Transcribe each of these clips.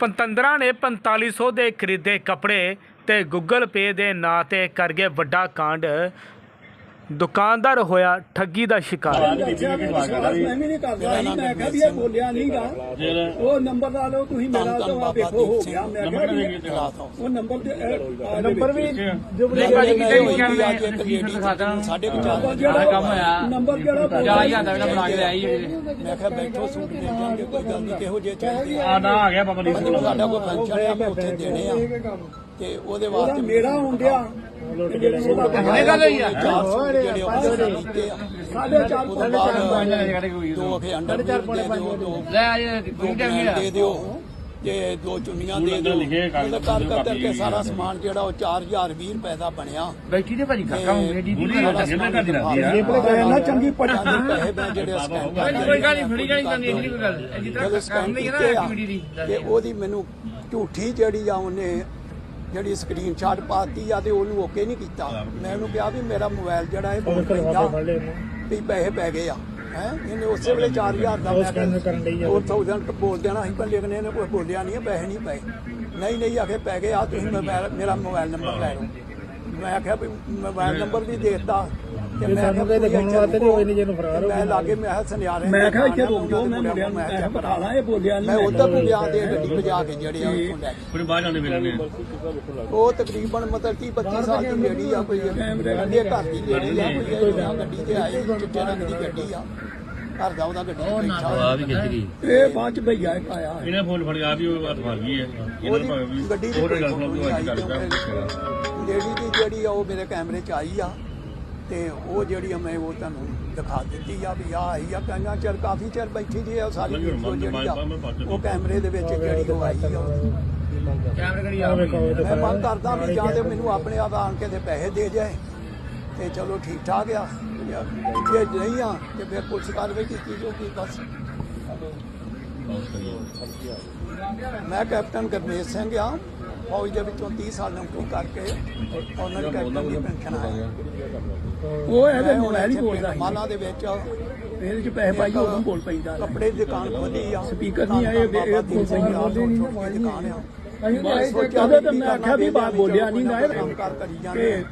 ਪਤੰਦਰਾਂ ਨੇ 4500 ਦੇ ਖਰੀਦੇ ਕੱਪੜੇ ਤੇ ਗੂਗਲ ਪੇ ਦੇ ਨਾਂ ਤੇ ਕਰ ਗਏ ਵੱਡਾ ਕਾਂਡ। ਦੁਕਾਨਦਾਰ ਹੋਇਆ ਠੱਗੀ ਦਾ ਸ਼ਿਕਾਰ। ਮੈਂ ਵੀ। ਨਹੀਂ ਕਰਦਾ ਸੀ ਮੈਂ ਕਿਹਾ ਵੀ ਇਹ ਬੋਲਿਆ ਨਹੀਂਗਾ ਉਹ ਨੰਬਰ ਲਾ ਲਓ ਤੁਸੀਂ ਮੇਰਾ ਤਾਂ ਆ ਵੇਖੋ ਹੋ ਗਿਆ। ਮੈਂ ਕਿਹਾ ਵੀ ਉਹ ਨੰਬਰ ਤੇ ਨੰਬਰ ਵੀ ਸਾਡੇ ਕੋਲ ਨੰਬਰ ਜਿਹੜਾ ਕੰਮ ਹੋਇਆ। ਨੰਬਰ ਜਿਹੜਾ ਜਾ ਜਾਂਦਾ ਮੇਰਾ ਬਣਾ ਕੇ ਲਿਆਈ ਮੈਂ ਕਿਹਾ ਬੈਠੋ ਸੂਟ ਦੇ ਜਾਣਗੇ ਕੋਈ ਗੱਲ ਨਹੀਂ ਕਿਹੋ ਜਿਹੇ ਚਾਹੀਦੇ ਆ। ਆ ਨਾ ਆ ਗਿਆ ਬਾਬਾ ਜੀ ਸਾਡਾ ਕੋਈ ਫੰਕਸ਼ਨ ਆ ਮੈਂ ਉੱਥੇ ਦੇਣੇ ਆ। ਤੇ ਉਹਦੇ ਉਹਦਾ ਵਾਸਤੇ ਮੇਰਾ ਹੁੰਦਿਆ ਇਹ ਗੱਲ ਹੋਈ ਆ ਚਾਰ ਸੂਟ ਜਿਹੜੇ ਉਹ ਕੀਤੇ ਆ ਸਾਢੇ ਚਾਰ ਉਹਦੇ ਬਾਅਦ ਦੋ ਅਖੇ ਅੰਡਰ ਦੇ ਦਿਓ ਦੋ ਲੈ ਆ ਦੇ ਦਿਓ ਤੇ ਦੋ ਚੁੰਨੀਆਂ ਦੇ ਦਿਓ ਉਹਦਾ ਕਰ ਕਰ ਕਰਕੇ ਸਾਰਾ ਸਮਾਨ ਜਿਹੜਾ ਉਹ 4020 ਰੁਪਏ ਦਾ ਬਣਿਆ ਬੈਠੀ ਤੇ ਭਾਜੀ ਕਾਕਾ ਹੁੰਦੇ ਦੀ ਦੀ ਸਾਰਾ ਸਮਾਨ ਨਾ ਚੰਗੀ ਪੜੀ ਪੈਸੇ ਮੈਂ ਜਿਹੜੇ ਸਕੈਨ ਕੋਈ ਗੱਲ ਨਹੀਂ। ਫੜੀ ਜਾਣੀ ਤਾਂ ਇੰਨੀ ਕੋਈ ਗੱਲ ਜਿੱਦ ਕੰਮ ਨਹੀਂ ਹੈ ਨਾ ਐਕਟੀਵਿਟੀ ਦੀ। ਤੇ ਉਹਦੀ ਮੈਨੂੰ ਝੂਠੀ ਜਿਹੜੀ ਆ ਉਹਨੇ ਜਿਹੜੀ ਸਕਰੀਨਸ਼ਾਟ ਪਾਤੀ ਆ ਤੇ ਉਹਨੂੰ ਓਕੇ ਨਹੀਂ ਕੀਤਾ। ਮੈਂ ਉਹਨੂੰ ਕਿਹਾ ਵੀ ਮੇਰਾ ਮੋਬਾਈਲ ਜਿਹੜਾ ਇਹ ਬਹੁਤ ਪੈਂਦਾ ਵੀ ਪੈਸੇ ਪੈ ਗਏ ਆ। ਹੈ? ਇਹਨੇ ਉਸੇ ਵੇਲੇ 4000 ਦਾ ਲਈ 4000 ਬੋਲ ਦੇਣਾ ਸੀ ਪਰ ਲੇਕਿਨ ਇਹਨੇ ਕੋਈ ਬੋਲਿਆ ਨਹੀਂ ਪੈਸੇ ਨਹੀਂ ਪਏ। ਨਹੀਂ ਨਹੀਂ ਆਖੇ ਪੈ ਗਏ ਆ ਤੁਸੀਂ ਮੇਰਾ ਮੋਬਾਈਲ ਨੰਬਰ ਲੈ ਲਓ। ਮੈਂ ਆਖਿਆ ਵੀ ਮੋਬਾਈਲ ਨੰਬਰ ਵੀ ਦੇ ਦਿੱਤਾ। ਤੇ ਮੈਂ ਸਾਨੂੰ ਕੋਈ ਦਿਖਾਉਣ ਵਾਸਤੇ ਨਹੀਂ ਹੋਏ ਨਹੀਂ ਜਿਹਨੂੰ ਫਰਾਰ ਮੈਂ ਲਾਗੇ ਮੈਂ ਕਿਹਾ ਸੁਨਿਆਰੇ ਮੈਂ ਕਿਹਾ ਇੱਥੇ ਰੁਕ ਜਾਓ ਮੈਂ ਮੁੰਡਿਆਂ ਨੂੰ ਮੈਂ ਕਿਹਾ ਬਤਾ ਲਾਂ ਇਹ ਬੋਲਿਆ ਮੈਂ ਨਹੀਂ ਉਧਰ ਨੂੰ ਗਿਆ ਤੇ ਗੱਡੀ ਭਜਾ ਕੇ ਜਿਹੜੇ ਆ ਉੱਥੋਂ ਲੈ ਗਏ। ਫਿਰ ਬਾਹਰ ਜਾਂਦੇ ਫਿਰਨੇ ਉਹ ਤਕਰੀਬਨ ਮਤਲਬ 30 32 ਸਾਲ ਦੀ ਲੇਡੀ ਆ ਕੋਈ ਕਹਿੰਦੇ ਘਰ ਦੀ ਲੇਡੀ ਆ ਕੋਈ ਇਹ ਗੱਡੀ ਤੇ ਆਈ ਚਿੱਟੇ ਰੰਗ ਦੀ ਗੱਡੀ ਆ। ਘਰ ਦਾ ਉਹਦਾ ਗੱਡੀ ਬੈਠਾ ਆ ਵੀ ਖਿੱਚ ਗਈ। ਇਹ ਬਾਅਦ ਚ ਭਈਆ ਇੱਕ ਆਇਆ। ਇਹਨੇ ਫੋਨ ਫੜ ਆ ਵੀ ਉਹ ਹੱਥ ਮਾਰ ਗਈ ਹੈ। ਇਹਨਾਂ ਨੂੰ ਭਾਵੇਂ ਵੀ ਉਹਦੀ ਗੱਡੀ ਦੀ ਹੋਰ ਕੋਈ ਗੱਲ ਫੋਟੋ ਸੁਣੋ ਨਹੀਂ ਅੱਜ ਆਈ ਕੱਲ੍ਹ ਕਿਉਂਕਿ ਲੇਡੀ ਦੀ ਜਿਹੜੀ ਆ ਉਹ ਮੇਰੇ ਕੈਮਰੇ 'ਚ ਆਈ ਆ। ਤੇ ਉਹ ਜਿਹੜੀ ਆ ਮੈਂ ਉਹ ਤੁਹਾਨੂੰ ਦਿਖਾ ਦਿੱਤੀ ਆ ਵੀ ਆ ਆਈ ਆ ਕਹਿੰਦਾ ਚਿਰ ਕਾਫੀ ਚਿਰ ਬੈਠੀ ਜੀ ਆ ਸਾਰੀ ਵੀਡੀਓ ਜਿਹੜੀ ਆ ਉਹ ਕੈਮਰੇ ਦੇ ਵਿੱਚ ਜਿਹੜੀ ਉਹ ਆਈ ਆ। ਕੈਮਰੇ ਕਰੀ ਆ? ਮੈਂ ਮੰਗ ਕਰਦਾ ਵੀ ਜਾਂ ਤੇ ਮੈਨੂੰ ਆਪਣੇ ਆਪ ਆਣ ਕੇ ਤੇ ਪੈਸੇ ਦੇ ਜਾਏ ਤੇ ਚਲੋ ਠੀਕ ਠਾਕ ਆ। ਜੇ ਨਹੀਂ ਆ ਤੇ ਫਿਰ ਪੁਲਿਸ ਕਾਰਵਾਈ ਕੀਤੀ ਜਾਊਗੀ ਬਸ। ਮੈਂ ਕੈਪਟਨ ਗਰਮੇਸ਼ ਸਿੰਘ ਆ। ਫੌਜ ਦੇ ਵਿੱਚੋਂ 30 ਸਾਲ ਨੌਕਰੀ ਕਰਕੇ ਉਹਨਾਂ ਦੀ ਕੈਪਟਨ ਦੀ ਪੈਨਸ਼ਨ ਆਇਆ। ਉਹ ਇਹਦੇ ਮੋਬਾਈਲ ਹੀ ਬੋਲਦਾ ਸੀ। ਮਾਲਾ ਦੇ ਵਿੱਚ ਇਹਦੇ ਚ ਪੈਸੇ ਪਾਈ ਉਦੋਂ ਬੋਲ ਪੈਂਦਾ ਕੱਪੜੇ ਦੀ ਦੁਕਾਨ ਖੋਲੀ ਆ। ਸਪੀਕਰ ਨਹੀਂ ਆਏ, ਇਹ- ਇਹ ਛੋਟੀ ਜਿਹੀ ਦੁਕਾਨ ਆ। ਅਸੀਂ ਸੋਚਿਆ ਤੇ ਮੈਂ ਆਖਿਆ ਵੀ ਬਾਤ ਬੋਲਿਆ ਨਹੀਂ ਨਾ ਕੰਮ ਕਾਰ ਕਰੀ ਕਿ ਜਾਂਦੇ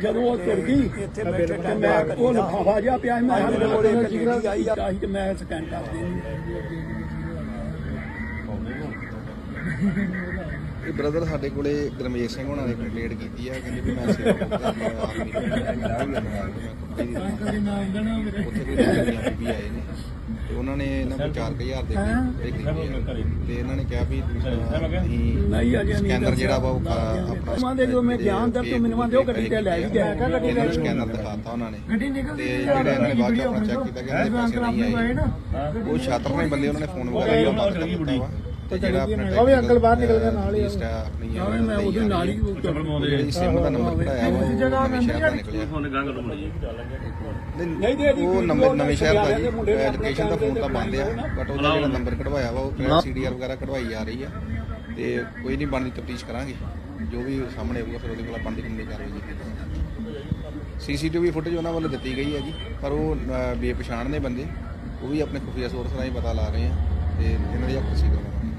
ਜਦੋਂ ਉਹ ਤੁਰ ਗਈ ਇੱਥੇ ਬੈਠੇ ਟਾਈਮ ਮੈਂ ਉਹ। ਲਿਫਾਫਾ ਜਿਹਾ ਪਿਆ ਮੈਂ ਮੇਰੇ ਕੋਲ ਇੱਕ ਲੇਡੀ ਆਈ ਆ। ਚਾਹੀ ਤੇ ਮੈਂ ਸਕੈਨ ਕਰ ਦੇਣੀ ਇਹ ਬ੍ਰਦਰ ਸਾਡੇ ਕੋਲੇ ਗਰਮੇਸ਼ ਸਿੰਘ ਹੋਣਾ ਨੇ ਕੰਪਲੇਂਟ ਕੀਤੀ ਆ ਕਹਿੰਦੇ ਵੀ ਮੈਂ ਸੇਵਾ ਕਰਦਾ ਆਰਮੀ ਉੱਥੇ ਵੀ ਲੜਕੀਆਂ ਵੀ ਆਏ ਨੇ। ਤੇ ਉਹਨਾਂ ਨੇ ਇਹਨਾਂ ਕੋਲ 4000 ਦੇ ਕੇ ਤੇ ਇਹਨਾਂ ਨੇ ਕਿਹਾ ਵੀ ਤੁਸੀਂ ਸਕੈਨਰ ਜਿਹੜਾ ਵਾ ਉਹ ਆਪਣਾ ਉਹਨਾਂ ਦੇ ਜੋ ਮੈਂ ਗਿਆਨ ਦਿੱਤਾ ਤੂੰ ਮੈਨੂੰ ਆਂਦੇ ਉਹ ਗੱਡੀ ਤੇ ਲੈ ਵੀ ਗਿਆ ਇਹਨਾਂ ਨੂੰ ਸਕੈਨਰ ਦਿਖਾਤਾ ਉਹਨਾਂ ਨੇ। ਗੱਡੀ ਨਿਕਲ ਤੇ ਜਿਹੜੇ ਇਹਨਾਂ ਨੇ ਬਾਅਦ ਆਪਣਾ ਚੈੱਕ ਕੀਤਾ ਕਿ ਇਹਦੇ ਪੈਸੇ ਨਹੀਂ ਆਏ। ਉਹ ਛਾਤਰ ਨੇ ਬੰਦੇ ਉਹਨਾਂ ਨੇ ਫੋਨ ਵਗੈਰਾ ਵੀ ਬੰਦ ਕਰ ਦਿੱਤਾ ਵਾ। ਤੇ ਜਿਹੜਾ ਆਪਣਾ ਉਹ ਵੀ ਅੰਕਲ ਬਾਹਰ ਨਿਕਲ ਗਿਆ ਨਾਲ ਹੀ ਆਪਣੀ ਮੈਂ ਉਹਦੇ ਨਾਲ ਹੀ ਜਿਹੜੀ ਸਿਮ ਦਾ ਨੰਬਰ ਕਢਾਇਆ ਵਾ ਉਹ ਨਵੇਂ ਸ਼ਹਿਰ ਦਾ ਨਿਕਲਿਆ। ਫੋਨ ਗਾਂ ਕਰ ਮੁੜੀ ਨਹੀਂ ਦੇ ਉਹ ਨੰਬਰ ਨਵੇਂ ਸ਼ਹਿਰ ਦਾ ਜੀ। ਐਜੂਕੇਸ਼ਨ ਦਾ ਫੋਨ ਤਾਂ ਬੰਦ ਆ ਬਟ ਉਹਦਾ ਜਿਹੜਾ ਨੰਬਰ ਕਢਵਾਇਆ ਵਾ ਉਹ ਸੀਡੀਆਰ ਵਗੈਰਾ ਕਢਵਾਈ ਜਾ ਰਹੀ ਆ। ਤੇ ਕੋਈ ਨਹੀਂ ਬਣਦੀ ਤਫਤੀਸ਼ ਕਰਾਂਗੇ। ਜੋ ਵੀ ਸਾਹਮਣੇ ਆਊਗਾ ਫਿਰ ਉਹਦੇ ਕੋਲ ਬਣਦੀ ਕਿੰਨੀ ਕਾਰਵਾਈ ਕੀਤੀ ਸੀਸੀਟੀਵੀ ਫੁਟੇਜ ਉਹਨਾਂ ਵੱਲੋਂ ਦਿੱਤੀ ਗਈ ਹੈ ਜੀ ਪਰ ਉਹ ਬੇਪਛਾਣ ਨੇ ਬੰਦੇ। ਉਹ ਵੀ ਆਪਣੇ ਖੁਫੀਆ ਸੋਰਸ ਰਾਹੀਂ ਪਤਾ ਲਾ ਰਹੇ ਆ ਤੇ ਇਹਨਾਂ ਦੀ ਅਕਸੀ ਕਰਵਾਵਾਂਗੇ